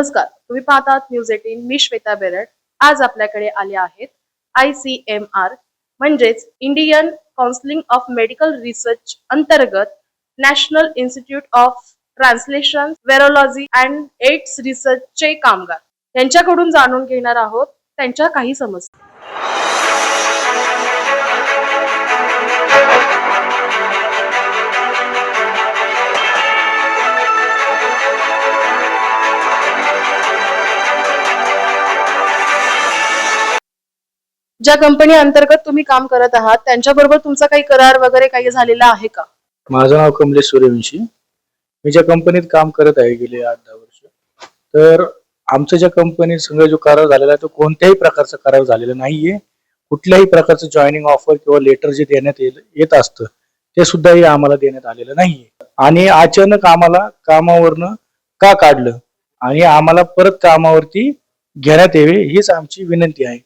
नमस्कार तुम्ही पाहतात न्यूज एटीन मी श्वेता बेरड. आज आपल्याकडे आले आहेत आय सी एम आर म्हणजेच Indian counselling of medical research अंतर्गत national institute of translation virology and AIDS रिसर्चचे कामगार. यांच्याकडून जाणून घेणार आहोत त्यांच्या काही समस्या. ज्या कंपनी अंतर्गत तुम्ही काम करत आहात त्यांच्याबरोबर तुमचा काही करार वगैरे काही झालेला आहे का? माझं नाव कमलेश सूर्यवंशी. मी ज्या कंपनीत काम करत आहे गेले आठ दहा वर्ष तर आमचं ज्या कंपनीत संघ जो करार झालेला आहे तो कोणत्याही प्रकारचा करार झालेला नाहीये. कुठल्याही प्रकारचं जॉईनिंग ऑफर किंवा लेटर जे देण्यात येत येत असतं ते सुद्धाही आम्हाला देण्यात आलेलं नाहीये. आणि अचानक आम्हाला कामावरनं का काढलं? आणि आम्हाला परत कामावरती घेण्यात यावे हीच आमची विनंती आहे.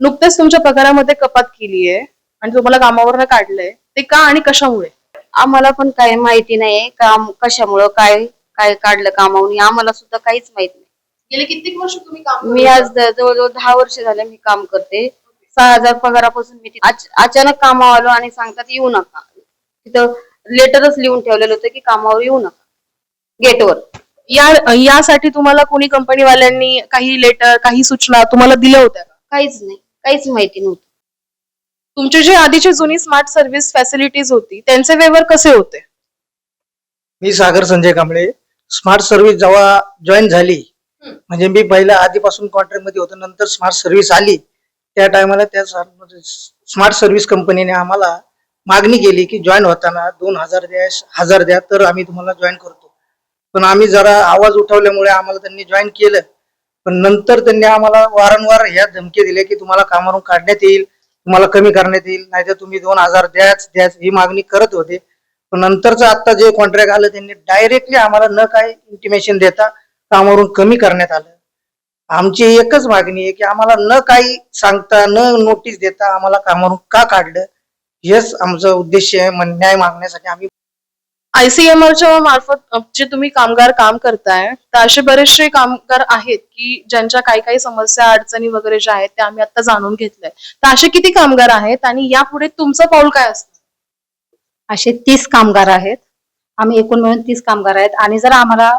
नुकतेच तुमच्या पगारामध्ये कपात केली आहे आणि तुम्हाला कामावर काढलंय ते का आणि कशामुळे? आम्हाला पण काही माहिती नाही काम कशामुळं काय काय काढलं कामावून आम्हाला सुद्धा काहीच माहीत नाही. गेले कित्येक वर्ष तुम्ही काम मी आज जवळजवळ दहा वर्ष झाले मी काम करते. सहा हजार पगारापासून मी तिथे- अच- अचानक कामावर आलो आणि सांगतात येऊ नका. तिथं लेटरच लिहून ठेवलेलं होतं की कामावर येऊ नका. गेटवर. या यासाठी तुम्हाला कोणी कंपनीवाल्यांनी काही लेटर काही सूचना तुम्हाला दिल्या होत्या का? काहीच नाही. काहीच माहिती नव्हतं. तुमची जी आधीची जुनी स्मार्ट सर्व्हिस फॅसिलिटीज होती त्यांचे व्यवहार कसे होते? मी सागर संजय कांबळे. स्मार्ट सर्व्हिस जेव्हा जॉईन झाली म्हणजे मी पहिल्या आधीपासून कॉन्ट्रॅक्टमध्ये होतो नंतर स्मार्ट सर्व्हिस आली त्या टायमाला त्या स्मार्ट सर्व्हिस कंपनीने आम्हाला मागणी केली की जॉईन होताना दोन हजार द्या हजार द्या तर आम्ही तुम्हाला जॉईन करतो. पण आम्ही जरा आवाज उठवल्यामुळे आम्हाला त्यांनी जॉईन केलं. पण नंतर त्यांनी आम्हाला वारंवार ह्या धमकी दिल्या की तुम्हाला कामावरून काढण्यात येईल तुम्हाला कमी करण्यात येईल नाहीतर तुम्ही दोन हजार द्याच द्याच ही मागणी करत होते. पण नंतरच आता जे कॉन्ट्रॅक्ट आलं त्यांनी डायरेक्टली आम्हाला न काय इंटिमेशन देता कामावरून कमी करण्यात आलं. आमची एकच मागणी आहे की आम्हाला न काही सांगता न नोटीस देता आम्हाला कामावरून का काढलं? हेच आमचा उद्देश आहे न्याय मागण्यासाठी आम्ही आयसीएमआरच्या मार्फत जे तुम्ही कामगार काम करताय तर असे बरेचसे कामगार आहेत की ज्यांच्या काही काही समस्या अडचणी वगैरे ज्या आहेत त्या आम्ही आता जाणून घेतलंय. तर असे किती कामगार आहेत आणि यापुढे तुमचं पाऊल काय असतं? असे तीस कामगार आहेत. आम्ही एकूण मिळून तीस कामगार आहेत. आणि जर आम्हाला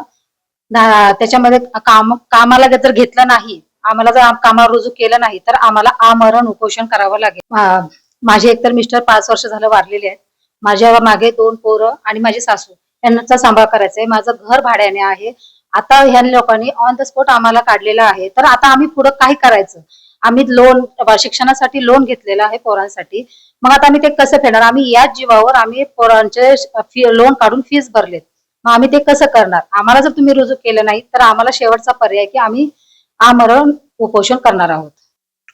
त्याच्यामध्ये काम कामाला जर घेतलं नाही आम्हाला जर कामावर रुजू केलं नाही तर आम्हाला आमरण उपोषण करावं लागेल. माझे एकतर मिस्टर पाच वर्ष झालं वारलेले आहेत. माझ्या मागे दोन पोरं आणि माझी सासू यांचा सांभाळ करायचा आहे माझं घर भाड्याने आहे. आता ह्या लोकांनी ऑन द स्पॉट आम्हाला काढलेला आहे. तर आता आम्ही पुढं काय करायचं? आम्ही लोन शिक्षणासाठी लोन घेतलेलं आहे पोरांसाठी. मग आता आम्ही ते कसं फेडणार? आम्ही याच जीवावर आम्ही पोरांचे लोन काढून फीस भरलेत. मग आम्ही ते कसं करणार? आम्हाला जर तुम्ही रुजू केलं नाही तर आम्हाला शेवटचा पर्याय की आम्ही आमरण उपोषण करणार आहोत.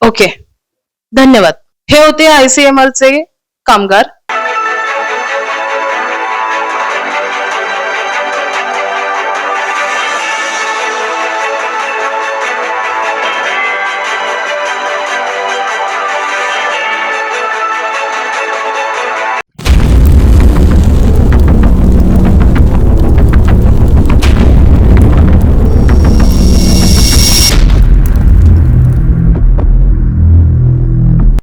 ओके धन्यवाद. हे होते आयसीएमआर चे कामगार.